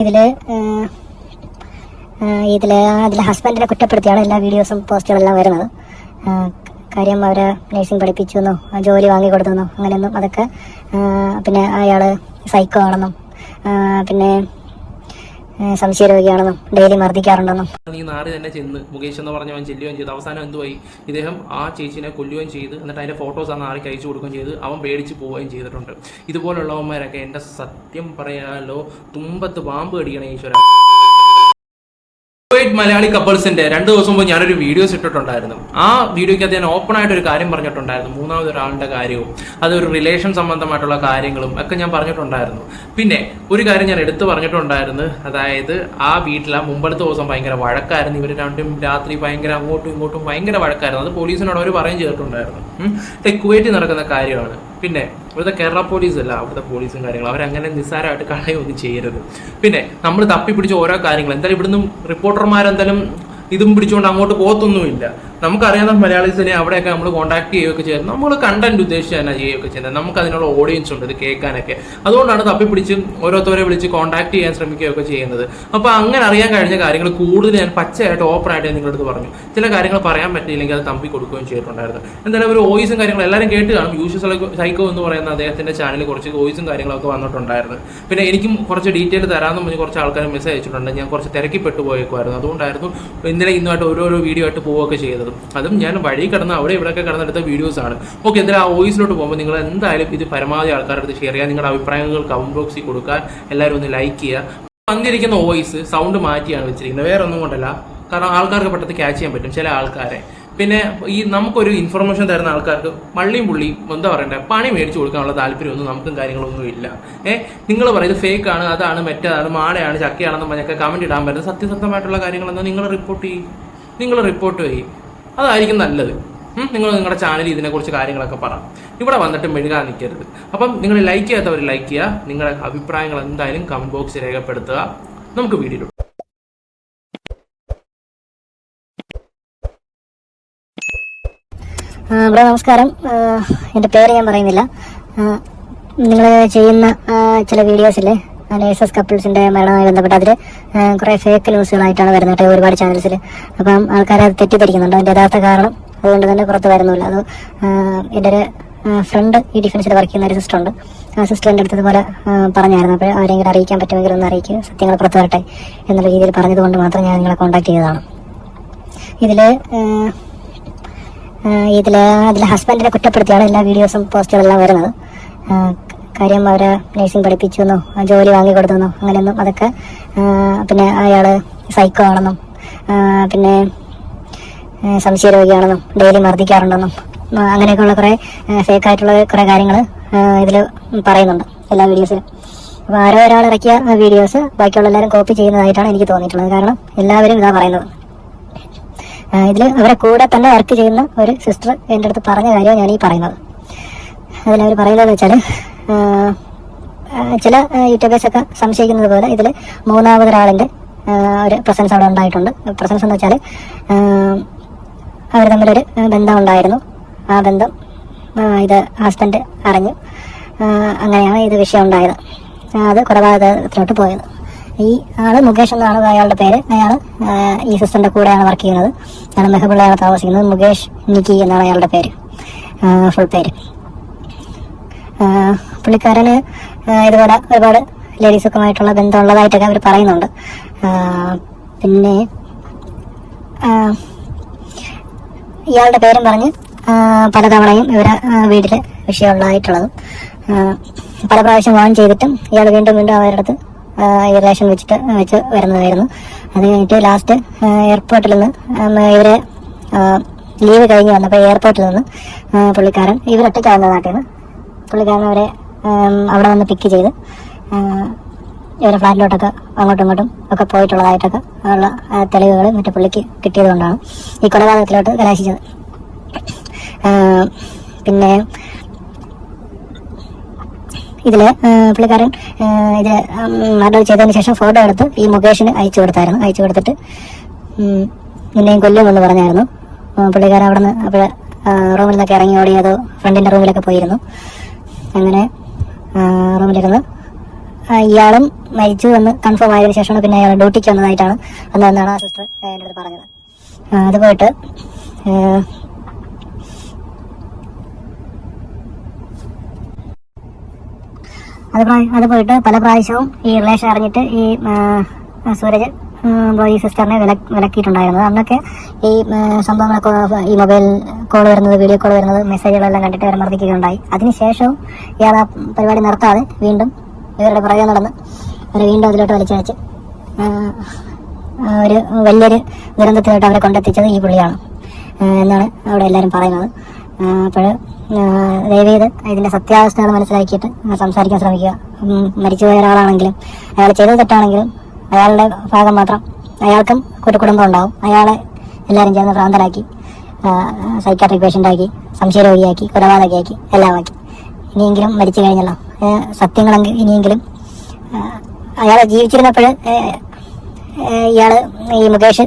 ഇതിൽ അതിലെ ഹസ്ബൻഡിനെ കുറ്റപ്പെടുത്തിയാണ് എല്ലാ വീഡിയോസും പോസ്റ്റുകളെല്ലാം വരുന്നത്. കാര്യം അവരെ നഴ്സിംഗ് പഠിപ്പിച്ചു എന്നോ ജോലി വാങ്ങി കൊടുത്തെന്നോ അങ്ങനെയൊന്നും അതൊക്കെ പിന്നെ അയാൾ സൈക്കോ ആണെന്നും പിന്നെ സംശയരോഗിയാണെന്നും ഡെയിലി മർദ്ദിക്കാറുണ്ടെന്നും. ഈ നാറി തന്നെ ചെന്ന് മുകേഷ് എന്ന് പറഞ്ഞവൻ ചെല്ലുകയും ചെയ്തു. അവസാനം എന്തുമായി ഇദ്ദേഹം ആ ചേച്ചിനെ കൊല്ലുകയും ചെയ്ത് എന്നിട്ട് അതിന്റെ ഫോട്ടോസ് ആ നാറിക്ക് അയച്ചു കൊടുക്കുകയും ചെയ്ത് അവൻ പേടിച്ച് പോവുകയും ചെയ്തിട്ടുണ്ട്. ഇതുപോലുള്ളവന്മാരൊക്കെ എന്റെ സത്യം പറയാലോ തുമ്പത്ത് പാമ്പ് കടിക്കണ ഈശ്വര കുവൈറ്റ് മലയാളി കപ്പിൾസിന്റെ രണ്ട് ദിവസം മുമ്പ് ഞാനൊരു വീഡിയോസ് ഇട്ടിട്ടുണ്ടായിരുന്നു. ആ വീഡിയോയ്ക്കകത്ത് ഞാൻ ഓപ്പൺ ആയിട്ട് ഒരു കാര്യം പറഞ്ഞിട്ടുണ്ടായിരുന്നു. മൂന്നാമത് ഒരാളുടെ കാര്യവും അതൊരു റിലേഷൻ സംബന്ധമായിട്ടുള്ള കാര്യങ്ങളും ഒക്കെ ഞാൻ പറഞ്ഞിട്ടുണ്ടായിരുന്നു. പിന്നെ ഒരു കാര്യം ഞാൻ എടുത്തു പറഞ്ഞിട്ടുണ്ടായിരുന്നു. അതായത് ആ വീട്ടിൽ ആ മുമ്പത്തെ ദിവസം ഭയങ്കര വഴക്കായിരുന്നു. ഇവർ രണ്ടും രാത്രി ഭയങ്കര അങ്ങോട്ടും ഇങ്ങോട്ടും ഭയങ്കര വഴക്കായിരുന്നു. അത് പോലീസിനോട് അവർ പറയും ചെയ്തിട്ടുണ്ടായിരുന്നു. ഉം. കുവൈറ്റിൽ നടക്കുന്ന കാര്യമാണ്. പിന്നെ ഇവിടുത്തെ കേരള പോലീസ് അല്ല അവിടുത്തെ പോലീസും കാര്യങ്ങളും. അവരങ്ങനെ നിസ്സാരമായിട്ട് കളയൊന്നും ചെയ്യരുത്. പിന്നെ നമ്മൾ തപ്പി പിടിച്ച ഓരോ കാര്യങ്ങൾ എന്തായാലും ഇവിടുന്ന് റിപ്പോർട്ടർമാരെന്തായാലും ഇതും പിടിച്ചുകൊണ്ട് അങ്ങോട്ട് പോകത്തൊന്നുമില്ല. നമുക്കറിയാവുന്ന മലയാളീസിനെ അവിടെയൊക്കെ നമ്മൾ കോൺടാക്ട് ചെയ്യുകയൊക്കെ ചെയ്യുന്നത്. നമ്മൾ കണ്ടന്റ് ഉദ്ദേശിച്ച് തന്നെ ചെയ്യുകയൊക്കെ ചെയ്യുന്നത്. നമുക്ക് അതിനുള്ള ഓഡിയൻസ് ഉണ്ട് ഇത് കേൾക്കാനൊക്കെ. അതുകൊണ്ടാണ് തപ്പിപ്പിടിച്ച് ഓരോരുത്തരെ വിളിച്ച് കോൺടാക്ട് ചെയ്യാൻ ശ്രമിക്കുകയൊക്കെ ചെയ്യുന്നത്. അപ്പോൾ അങ്ങനെ അറിയാൻ കഴിഞ്ഞ കാര്യങ്ങൾ കൂടുതൽ ഞാൻ പച്ചയായിട്ട് ഓപ്പൺ ആയിട്ട് നിങ്ങളുടെ അടുത്ത് പറഞ്ഞു. ചില കാര്യങ്ങൾ പറയാൻ പറ്റിയില്ലെങ്കിൽ അത് തമ്പി കൊടുക്കുകയും ചെയ്തിട്ടുണ്ടായിരുന്നു. എന്തായാലും ഒരു വോയിസും കാര്യങ്ങളും എല്ലാവരും കേട്ട് കാണും. യൂഷ്യസ് സൈക്കോ എന്ന് പറയുന്ന അദ്ദേഹത്തിന്റെ ചാനലിൽ കുറച്ച് വോയിസും കാര്യങ്ങളൊക്കെ വന്നിട്ടുണ്ടായിരുന്നു. പിന്നെ എനിക്കും കുറച്ച് ഡീറ്റെയിൽ തരാമെന്ന് പറഞ്ഞ് കുറച്ച് ആൾക്കാർ മെസ്സേജ് അയച്ചിട്ടുണ്ട് ഞാൻ കുറച്ച് തിരക്കിപ്പെട്ടു പോയേക്കുമായിരുന്നു അതുകൊണ്ടായിരുന്നു ഇന്നലെ ഇന്നുമായിട്ട് ഓരോരോ വീഡിയോ ആയിട്ട് പോവുകയൊക്കെ ചെയ്തത്. അതും ഞാൻ വഴി കിടന്ന് അവിടെ ഇവിടെയൊക്കെ കിടന്നെടുത്ത ആണ്. ഓക്കെ എന്തായാലും ആ വോയിസിലോട്ട് പോകുമ്പോൾ നിങ്ങൾ എന്തായാലും ഇത് പരമാവധി ആൾക്കാരുടെ അടുത്ത് ഷെയർ ചെയ്യുക. നിങ്ങളുടെ അഭിപ്രായങ്ങൾ കമന്റ് ബോക്സിൽ കൊടുക്കാൻ എല്ലാവരും ഒന്ന് ലൈക്ക് ചെയ്യുക. വന്നിരിക്കുന്ന വോയിസ് സൗണ്ട് മാറ്റിയാണ് വെച്ചിരിക്കുന്നത്. വേറെ ഒന്നും കൊണ്ടല്ല. കാരണം ആൾക്കാർക്ക് പെട്ടെന്ന് ക്യാച്ച് ചെയ്യാൻ പറ്റും ചില ആൾക്കാരെ. പിന്നെ ഈ നമുക്കൊരു ഇൻഫർമേഷൻ തരുന്ന ആൾക്കാർക്ക് മള്ളിയും പുള്ളിയും എന്താ പറയണ്ടേ? പണി മേടിച്ചു കൊടുക്കാനുള്ള താല്പര്യമൊന്നും നമുക്കും കാര്യങ്ങളൊന്നും ഇല്ല. ഏ? നിങ്ങൾ പറയുന്നത് ഫേക്ക് ആണ് അതാണ് മറ്റേതാണ് മാടയാണ് ചക്കയാണെന്ന് പറഞ്ഞൊക്കെ കമന്റ് ഇടാൻ പറ്റുന്നത് സത്യസന്ധമായിട്ടുള്ള കാര്യങ്ങളെന്നാൽ നിങ്ങൾ റിപ്പോർട്ട് ചെയ്യും? നിങ്ങൾ റിപ്പോർട്ട് ചെയ്യും. അതായിരിക്കും നല്ലത്. നിങ്ങൾ നിങ്ങളുടെ ചാനലിൽ ഇതിനെക്കുറിച്ച് കാര്യങ്ങളൊക്കെ പറ. ഇവിടെ വന്നിട്ട് മെഴുകാൻ നിൽക്കരുത്. അപ്പം നിങ്ങൾ ലൈക്ക് ചെയ്യാത്തവർ ലൈക്ക് ചെയ്യുക. നിങ്ങളുടെ അഭിപ്രായങ്ങൾ എന്തായാലും കമന്റ് ബോക്സിൽ രേഖപ്പെടുത്തുക. നമുക്ക് വീഡിയോ ബ്രോ നമസ്കാരം. എന്റെ പേര് ഞാൻ പറയുന്നില്ല. നിങ്ങൾ ചെയ്യുന്ന ചില ചില വീഡിയോസിലെ നേഴ്സസ് കപ്പിൾസിന്റെ മരണവുമായി ബന്ധപ്പെട്ട് അതിൽ കുറേ ഫേക്ക് ന്യൂസുകളായിട്ടാണ് വരുന്നത് ഒരുപാട് ചാനൽസിൽ അപ്പം ആൾക്കാരെ അത് തെറ്റിദ്ധരിക്കുന്നുണ്ട്. അതിന്റെ യഥാർത്ഥ കാരണം അതുകൊണ്ട് തന്നെ പുറത്ത് വരുന്നില്ല. അത് എന്റെ ഒരു ഫ്രണ്ട് ഈ ഡിഫൻസിൽ വർക്ക് ചെയ്യുന്ന ഒരു സിസ്റ്റർ ഉണ്ട്. ആ സിസ്റ്റർ എന്റെ അടുത്ത് ഇതുപോലെ പറഞ്ഞായിരുന്നു. അപ്പോൾ ആരെങ്കിലും അറിയിക്കാൻ പറ്റുമെങ്കിൽ ഒന്ന് അറിയിക്കുക സത്യങ്ങൾ പുറത്ത് വരട്ടെ എന്നുള്ള രീതിയിൽ പറഞ്ഞതുകൊണ്ട് മാത്രം ഞാൻ നിങ്ങളെ കോൺടാക്ട് ചെയ്തതാണ്. ഇതിൽ ഇതിൽ അതിലെ ഹസ്ബൻഡിനെ കുറ്റപ്പെടുത്തിയാണ് എല്ലാ വീഡിയോസും പോസ്റ്റുകളെല്ലാം വരുന്നത്. കാര്യം അവരെ നഴ്സിംഗ് പഠിപ്പിച്ചു എന്നോ ജോലി വാങ്ങി കൊടുത്തെന്നോ അങ്ങനെയൊന്നും അതൊക്കെ പിന്നെ അയാൾ സൈക്കോ ആണെന്നും പിന്നെ സംശയ സംശയരോഗിയാണെന്നും ഡെയിലി മർദ്ദിക്കാറുണ്ടെന്നും അങ്ങനെയൊക്കെയുള്ള കുറേ ഫേക്ക് ആയിട്ടുള്ള കുറേ കാര്യങ്ങൾ ഇതിൽ പറയുന്നുണ്ട് എല്ലാ വീഡിയോസിലും അപ്പോൾ ആരോ ഒരാൾ ഇറക്കിയ വീഡിയോസ് ബാക്കിയുള്ള എല്ലാവരും കോപ്പി ചെയ്യുന്നതായിട്ടാണ് എനിക്ക് തോന്നിയിട്ടുള്ളത്. കാരണം എല്ലാവരും ഇതാ പറയുന്നത്. ഇതിൽ അവരെ കൂടെ തന്നെ വർക്ക് ചെയ്യുന്ന ഒരു സിസ്റ്റർ എന്റെ അടുത്ത് പറഞ്ഞ കാര്യമാണ് ഞാൻ ഈ പറയുന്നത്. അതിലവർ പറയുന്നതെന്ന് വെച്ചാൽ ചില യൂട്യൂബേഴ്സ് ഒക്കെ സംശയിക്കുന്നത് പോലെ ഇതിൽ മൂന്നാമതൊരാളിന്റെ ഒരു പ്രസൻസ് അവിടെ ഉണ്ടായിട്ടുണ്ട്. പ്രസൻസ് എന്ന് വെച്ചാൽ അവർ തമ്മിലൊരു ബന്ധം ഉണ്ടായിരുന്നു ആ ബന്ധം ഇത് ഹസ്ബൻഡ് അറിഞ്ഞു. അങ്ങനെയാണ് ഇത് വിഷയം ഉണ്ടായത് അത് കൊലപാതകത്തിലോട്ട് പോയത്. ഈ ആൾ മുകേഷ് എന്നാണ് അയാളുടെ പേര്. അയാൾ ഈ സിസ്റ്ററിന്റെ കൂടെയാണ് വർക്ക് ചെയ്യുന്നത്. അയാൾ മെഹബുള്ളയാണ് താമസിക്കുന്നത്. മുകേഷ് നിക്കി എന്നാണ് അയാളുടെ പേര്. ഫുൾ പേര്. പുള്ളിക്കാരന് ഇതുപോലെ ഒരുപാട് ലേഡീസൊക്കെ ആയിട്ടുള്ള ബന്ധമുള്ളതായിട്ടൊക്കെ അവർ പറയുന്നുണ്ട്. പിന്നെ ഇയാളുടെ പേരും പറഞ്ഞ് പലതവണയും ഇവരെ വീട്ടിലെ വിഷയമുള്ളതായിട്ടുള്ളതും. പല പ്രാവശ്യം വാൺ ചെയ്തിട്ടും ഇയാൾ വീണ്ടും വീണ്ടും അവരുടെ അടുത്ത് റിലേഷൻ വെച്ചിട്ട് വെച്ച് വരുന്നതായിരുന്നു. അത് കഴിഞ്ഞിട്ട് ലാസ്റ്റ് എയർപോർട്ടിൽ നിന്ന് ഇവരെ ലീവ് കഴിഞ്ഞ് വന്നപ്പോൾ എയർപോർട്ടിൽ നിന്ന് പുള്ളിക്കാരൻ ഇവരൊറ്റയ്ക്കാവുന്ന നാട്ടിൽ നിന്ന് പുള്ളിക്കാരൻ അവരെ അവിടെ വന്ന് പിക്ക് ചെയ്ത് ഇവരെ ഫ്ലാറ്റിലോട്ടൊക്കെ അങ്ങോട്ടും ഇങ്ങോട്ടും ഒക്കെ പോയിട്ടുള്ളതായിട്ടൊക്കെ ഉള്ള തെളിവുകൾ മറ്റു പുള്ളിക്ക് കിട്ടിയത് കൊണ്ടാണ് ഈ കൊലപാതകത്തിലോട്ട് കലാശിച്ചത്. പിന്നെ ഇതിൽ പുള്ളിക്കാരൻ ഇത് മർഡർ ചെയ്തതിന് ശേഷം ഫോട്ടോ എടുത്ത് ഈ മുകേഷിന് അയച്ചു കൊടുത്തായിരുന്നു. അയച്ചു കൊടുത്തിട്ട് നിന്നെയും കൊല്ലുമെന്ന് പറഞ്ഞായിരുന്നു. പുള്ളിക്കാരൻ അവിടെ നിന്ന് അപ്പോൾ റൂമിൽ നിന്നൊക്കെ ഇറങ്ങി ഓടിയതോ ഫ്രണ്ടിന്റെ റൂമിലൊക്കെ പോയിരുന്നു. അങ്ങനെ റൂമിലിരുന്ന് ഇയാളും മരിച്ചു എന്ന് കൺഫേം ആയതിനു ശേഷമാണ് പിന്നെ അയാൾ ഡ്യൂട്ടിക്ക് വന്നതായിട്ടാണ് അന്നെന്നാണ് ആ സിസ്റ്റർ എന്റെ അടുത്ത് പറഞ്ഞത്. അത് പോയിട്ട് അത് അത് പോയിട്ട് പല പ്രാവശ്യവും ഈ റിലേഷൻ അറിഞ്ഞിട്ട് ഈ സൂരജ് ഈ സിസ്റ്ററിനെ വില വിലക്കിയിട്ടുണ്ടായിരുന്നത്. അന്നൊക്കെ ഈ സംഭവങ്ങളൊക്കെ ഈ മൊബൈൽ കോൾ വരുന്നത് വീഡിയോ കോൾ വരുന്നത് മെസ്സേജുകളെല്ലാം കണ്ടിട്ട് ഇവരെ മർദ്ദിക്കുകയുണ്ടായി. അതിനുശേഷവും ഇയാൾ ആ പരിപാടി നിർത്താതെ വീണ്ടും ഇവരുടെ പുറകെ നടന്ന് അവരെ വീണ്ടും അതിലോട്ട് വലിച്ചയച്ച് ഒരു വലിയൊരു ദുരന്തത്തിലോട്ട് അവരെ കൊണ്ടെത്തിച്ചത് ഈ പുള്ളിയാണ്. എന്നാണ് അവിടെ എല്ലാവരും പറയുന്നത്. അപ്പോൾ ദയവ് ചെയ്ത് ഇതിന്റെ സത്യാവസ്ഥകൾ മനസ്സിലാക്കിയിട്ട് സംസാരിക്കാൻ ശ്രമിക്കുക. മരിച്ചു മരിച്ചുപോയ ഒരാളാണെങ്കിലും അയാൾ ചെയ്തത് തെറ്റാണെങ്കിലും അയാളുടെ ഭാഗം മാത്രം അയാൾക്കും കുടുംബം ഉണ്ടാവും. അയാളെ എല്ലാവരും ചേർന്ന് ഭ്രാന്തനാക്കി സൈക്കാട്രിക് പേഷ്യന്റാക്കി സംശയരോഗിയാക്കി കൊലപാതകയാക്കി എല്ലാമാക്കി. ഇനിയെങ്കിലും മരിച്ചു കഴിഞ്ഞല്ലോ. സത്യങ്ങളെങ്കിൽ ഇനിയെങ്കിലും അയാൾ ജീവിച്ചിരുന്നപ്പോൾ ഇയാൾ ഈ മുകേഷ്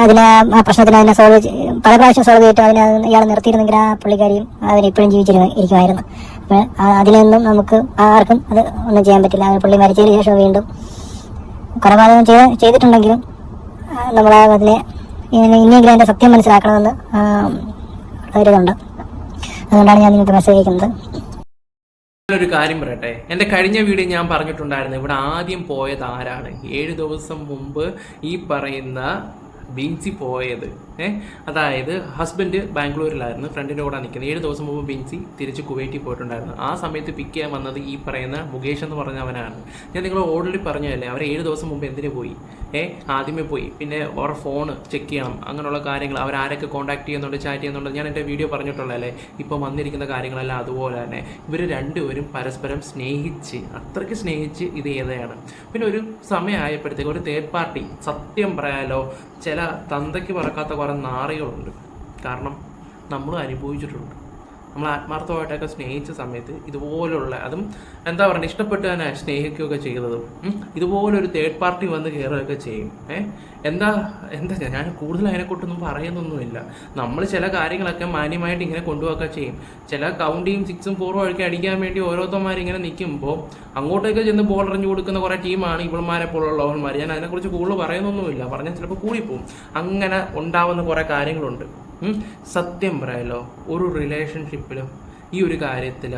അതിനെ ആ പ്രശ്നത്തിന് അതിനെ സോൾവ് പല പ്രാവശ്യം സോൾവ് ചെയ്തിട്ട് അതിനെ ഇയാൾ നിർത്തിയിരുന്നെങ്കിൽ ആ പുള്ളിക്കാരിയും അവർ ഇപ്പോഴും ജീവിച്ചിരുന്നു ഇരിക്കുമായിരുന്നു. അപ്പോൾ അതിനൊന്നും നമുക്ക് ആർക്കും അത് ഒന്നും ചെയ്യാൻ പറ്റില്ല. ആ പുള്ളി മരിച്ചതിന് ശേഷം വീണ്ടും കൊലപാതകം ചെയ്ത് ചെയ്തിട്ടുണ്ടെങ്കിലും നമ്മൾ അതിനെ ഇനിയെങ്കിലും എന്റെ സത്യം മനസ്സിലാക്കണമെന്ന് ഒരിതുണ്ട് അതുകൊണ്ടാണ് ഞാൻ നിങ്ങൾക്ക് മെസ്സേജ് അയക്കുന്നത്. ഒരു കാര്യം പറയട്ടെ. എന്റെ കഴിഞ്ഞ വീഡിയോ ഞാൻ പറഞ്ഞിട്ടുണ്ടായിരുന്നു ഇവിടെ ആദ്യം പോയത് ആരാണ്? ഏഴ് ദിവസം മുമ്പ് ഈ പറയുന്ന ബീൻസി പോയത്. അതായത് ഹസ്ബൻഡ് ബാംഗ്ലൂരിലായിരുന്നു. ഫ്രണ്ടിന്റെ കൂടെ നിൽക്കുന്നത്. ഏഴ് ദിവസം മുമ്പ് ബിൻസി തിരിച്ച് കുവൈറ്റിൽ പോയിട്ടുണ്ടായിരുന്നു. ആ സമയത്ത് പിക്ക് ചെയ്യാൻ വന്നത് ഈ പറയുന്ന മുകേഷ് എന്ന് പറഞ്ഞവനാണ്. ഞാൻ നിങ്ങൾ ഓൾറെഡി പറഞ്ഞതല്ലേ? അവർ ഏഴ് ദിവസം മുമ്പ് എന്തിനു പോയി? ഏ? ആദ്യമേ പോയി. പിന്നെ അവരുടെ ഫോൺ ചെക്ക് ചെയ്യണം. അങ്ങനെയുള്ള കാര്യങ്ങൾ അവരാരൊക്കെ കോൺടാക്ട് ചെയ്യുന്നുണ്ട് ചാറ്റ് ചെയ്യുന്നുണ്ട് ഞാൻ എന്റെ വീഡിയോ പറഞ്ഞിട്ടുള്ളതല്ലേ? ഇപ്പോൾ വന്നിരിക്കുന്ന കാര്യങ്ങളെല്ലാം അതുപോലെ തന്നെ. ഇവർ രണ്ടുപേരും പരസ്പരം സ്നേഹിച്ച് അത്രയ്ക്ക് സ്നേഹിച്ച് ഇത് ചെയ്തതാണ്. പിന്നെ ഒരു സമയമായപ്പോഴത്തേക്ക് ഒരു തേർഡ് പാർട്ടി സത്യം പറയാലോ ചില തന്തയ്ക്ക് പറക്കാത്ത കുറേ നാറികളുണ്ട്. കാരണം നമ്മൾ അനുഭവിച്ചിട്ടുണ്ട്. നമ്മൾ ആത്മാർത്ഥമായിട്ടൊക്കെ സ്നേഹിച്ച സമയത്ത് ഇതുപോലുള്ള അതും എന്താ പറയുക ഇഷ്ടപ്പെട്ട് തന്നെ സ്നേഹിക്കുകയൊക്കെ ചെയ്തതും ഇതുപോലൊരു തേർഡ് പാർട്ടി വന്ന് കയറുകയൊക്കെ ചെയ്യും. ഏ? എന്താ എന്താ ഞാൻ- കൂടുതൽ അതിനെക്കുറിച്ചൊന്നും പറയുന്നൊന്നുമില്ല. നമ്മൾ ചില കാര്യങ്ങളൊക്കെ മാന്യമായിട്ട് ഇങ്ങനെ കൊണ്ടുപോകൊക്കെ ചെയ്യും. ചില കൗണ്ടിയും സിക്സും ഫോറും ഒക്കെ അടിക്കാൻ വേണ്ടി ഓരോരുത്തന്മാർ ഇങ്ങനെ നിൽക്കുമ്പോൾ അങ്ങോട്ടേക്ക് ചെന്ന് ബോൾ എറിഞ്ഞു കൊടുക്കുന്ന കുറേ ടീമാണ് ഇവന്മാരെ പോലുള്ളവന്മാർ ഞാൻ അതിനെക്കുറിച്ച് കൂടുതൽ പറയുന്നൊന്നുമില്ല. പറഞ്ഞാൽ ചിലപ്പോൾ കൂടിപ്പോവും. അങ്ങനെ ഉണ്ടാവുന്ന കുറേ കാര്യങ്ങളുണ്ട്. സത്യം പറയാലോ ഒരു റിലേഷൻഷിപ്പിലും ഈ ഒരു കാര്യത്തിൽ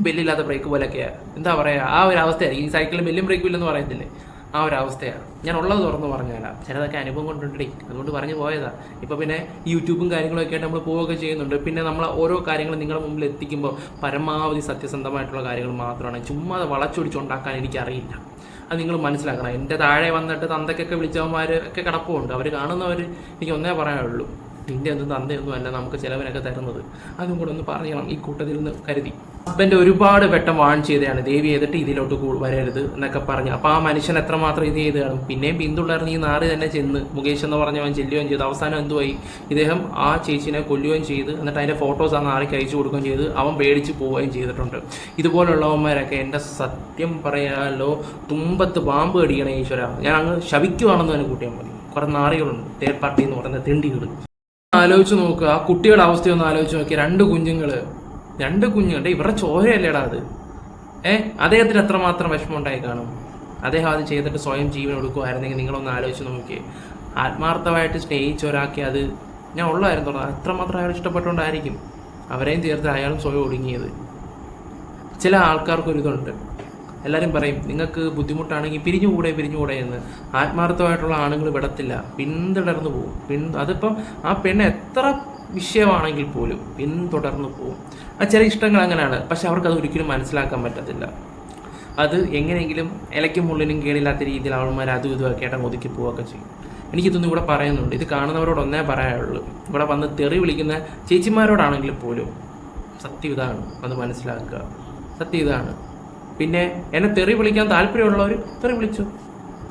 ബെല്ലില്ലാത്ത ബ്രേക്ക് പോലെയൊക്കെയാണ് എന്താ പറയുക ആ ഒരു അവസ്ഥയാണ് ഈ സൈക്കിളിൽ ബെല്ലും ബ്രേക്കും ഇല്ലെന്ന് പറയത്തില്ലേ? ആ ഒരു അവസ്ഥയാണ്. ഞാൻ ഉള്ളത് തുറന്ന് പറഞ്ഞുതരാം. ചിലതൊക്കെ അനുഭവം കൊണ്ടുണ്ടേ അതുകൊണ്ട് പറഞ്ഞു പോയതാ. ഇപ്പോൾ പിന്നെ യൂട്യൂബും കാര്യങ്ങളൊക്കെ ആയിട്ട് നമ്മൾ പോവുകയൊക്കെ ചെയ്യുന്നുണ്ട്. പിന്നെ നമ്മൾ ഓരോ കാര്യങ്ങളും നിങ്ങളുടെ മുമ്പിൽ എത്തിക്കുമ്പോൾ പരമാവധി സത്യസന്ധമായിട്ടുള്ള കാര്യങ്ങൾ മാത്രമാണ്. ചുമ്മാ അത് വളച്ചൊടിച്ചുണ്ടാക്കാൻ എനിക്കറിയില്ല. അത് നിങ്ങൾ മനസ്സിലാക്കണം. എന്റെ താഴെ വന്നിട്ട് തന്തക്കൊക്കെ വിളിച്ചവന്മാർ ഒക്കെ കിടപ്പുണ്ട്. അവർ കാണുന്നവർ എനിക്ക് ഒന്നേ പറയാനുള്ളൂ. നിന്റെ ഒന്നും തന്തയൊന്നും അല്ല നമുക്ക് ചിലവനൊക്കെ തരുന്നത്. അതും കൂടെ ഒന്ന് പറയണം ഈ കൂട്ടത്തിൽ നിന്ന് കരുതി. ഹസ്ബൻഡ് ഒരുപാട് വെട്ടം വാൺ ചെയ്തതാണ് ദേവി ചെയ്തിട്ട് ഇതിലോട്ട് വരരുത് എന്നൊക്കെ പറഞ്ഞു. അപ്പോൾ ആ മനുഷ്യൻ എത്രമാത്രം ഇത് ചെയ്ത് കാണും പിന്നെയും പിന്തുടർന്ന് ഈ നാറി തന്നെ ചെന്ന് മുകേഷ് എന്ന് പറഞ്ഞവൻ ചെല്ലുകയും ചെയ്തു. അവസാനം എന്തുമായി ഇദ്ദേഹം ആ ചേച്ചിനെ കൊല്ലുകയും ചെയ്ത് എന്നിട്ട് അതിന്റെ ഫോട്ടോസ് ആ നാറിക്ക് അയച്ചു കൊടുക്കുകയും ചെയ്ത് അവൻ പേടിച്ച് പോവുകയും ചെയ്തിട്ടുണ്ട്. ഇതുപോലുള്ളവന്മാരൊക്കെ എന്റെ സത്യം പറയാലോ തുമ്പത്ത് പാമ്പ് കടിക്കണേ ഈശ്വര. ഞാൻ അങ്ങ് ശവിക്കുവാണെന്ന് തന്നെ കൂട്ടിയാൽ മതി. കുറേ നാറികളുണ്ട്. തേർഡ് പാർട്ടി എന്ന് പറയുന്ന തെണ്ടികൾ ആലോചിച്ച് നോക്കുക ആ കുട്ടിയുടെ അവസ്ഥയൊന്ന് ആലോചിച്ച് നോക്കി. രണ്ട് കുഞ്ഞുങ്ങൾ രണ്ട് കുഞ്ഞുങ്ങളുടെ ഇവരുടെ ചോരയല്ലേടാ അത്? ഏ? അദ്ദേഹത്തിന് എത്രമാത്രം വിഷമം ഉണ്ടായി കാണും? അദ്ദേഹം അത് ചെയ്തിട്ട് സ്വയം ജീവൻ കൊടുക്കുമായിരുന്നെങ്കിൽ നിങ്ങളൊന്ന് ആലോചിച്ച് നോക്കിയേ. ആത്മാർത്ഥമായിട്ട് സ്നേഹിച്ച ഒരാൾക്ക് അത് ഞാൻ ഉള്ളതായിരുന്നു തുറന്നത് അത്രമാത്രം അയാൾ ഇഷ്ടപ്പെട്ടുകൊണ്ടായിരിക്കും. അവരെയും ചേർത്ത് അയാളും സ്വയം ഒടുങ്ങിയത്. ചില ആൾക്കാർക്കൊരു ഇതുണ്ട് എല്ലാവരും പറയും നിങ്ങൾക്ക് ബുദ്ധിമുട്ടാണെങ്കിൽ പിരിഞ്ഞുകൂടെ പിരിഞ്ഞുകൂടെ എന്ന്. ആത്മാർത്ഥമായിട്ടുള്ള ആണുങ്ങൾ വിടത്തില്ല. പിന്തുടർന്നു പോകും പിൻ അതിപ്പം ആ പെണ്ണ് എത്ര വിഷയമാണെങ്കിൽ പോലും പിന്തുടർന്നു പോകും ആ ചില ഇഷ്ടങ്ങൾ അങ്ങനെയാണ്. പക്ഷെ അവർക്ക് അത് ഒരിക്കലും മനസ്സിലാക്കാൻ പറ്റത്തില്ല. അത് എങ്ങനെയെങ്കിലും ഇലയ്ക്കും മുള്ളിനും കേടില്ലാത്ത രീതിയിൽ അവന്മാർ അതും ഇതുമൊക്കെ ആയിട്ട് ഒതുക്കി പോവുകയൊക്കെ ചെയ്യും. എനിക്കിതൊന്നും ഇവിടെ പറയുന്നുണ്ട്. ഇത് കാണുന്നവരോട് ഒന്നേ പറയാനുള്ളൂ. ഇവിടെ വന്ന് തെറി വിളിക്കുന്ന ചേച്ചിമാരോടാണെങ്കിൽ പോലും സത്യം ഇതാണ്. അത് മനസ്സിലാക്കുക. സത്യം ഇതാണ്. പിന്നെ എന്നെ തെറി വിളിക്കാൻ താല്പര്യമുള്ളവർ തെറി വിളിച്ചു.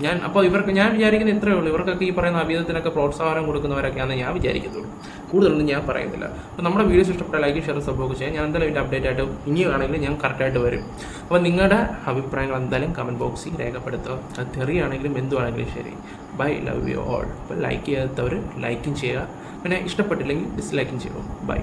ഞാൻ അപ്പോൾ ഇവർക്ക് ഞാൻ വിചാരിക്കുന്ന ഇത്രയേ ഉള്ളൂ. ഇവർക്കൊക്കെ ഈ പറയുന്ന അഭീതത്തിനൊക്കെ പ്രോത്സാഹനം കൊടുക്കുന്നവരൊക്കെയാണെന്ന് ഞാൻ വിചാരിക്കത്തുള്ളൂ. കൂടുതലൊന്നും ഞാൻ പറയുന്നില്ല. അപ്പോൾ നമ്മുടെ വീഡിയോസ് ഇഷ്ടപ്പെട്ട ലൈക്ക് ഷെയർ സപ്പോർട്ട് ചെയ്യാൻ ഞാൻ എന്തായാലും ഇതിന്റെ അപ്ഡേറ്റ് ആയിട്ട് ഇനി ആണെങ്കിലും ഞാൻ കറക്റ്റായിട്ട് വരും. അപ്പോൾ നിങ്ങളുടെ അഭിപ്രായങ്ങൾ എന്തായാലും കമന്റ് ബോക്സിൽ രേഖപ്പെടുത്തുക. അത് തെറിയാണെങ്കിലും എന്തുവാണെങ്കിലും ശരി. ബൈ ലവ് യു ഓൾ അപ്പോൾ ലൈക്ക് ചെയ്യാത്തവർ ലൈക്കും ചെയ്യുക. പിന്നെ ഇഷ്ടപ്പെട്ടില്ലെങ്കിൽ ഡിസ്ലൈക്കും ചെയ്യുക. ബൈ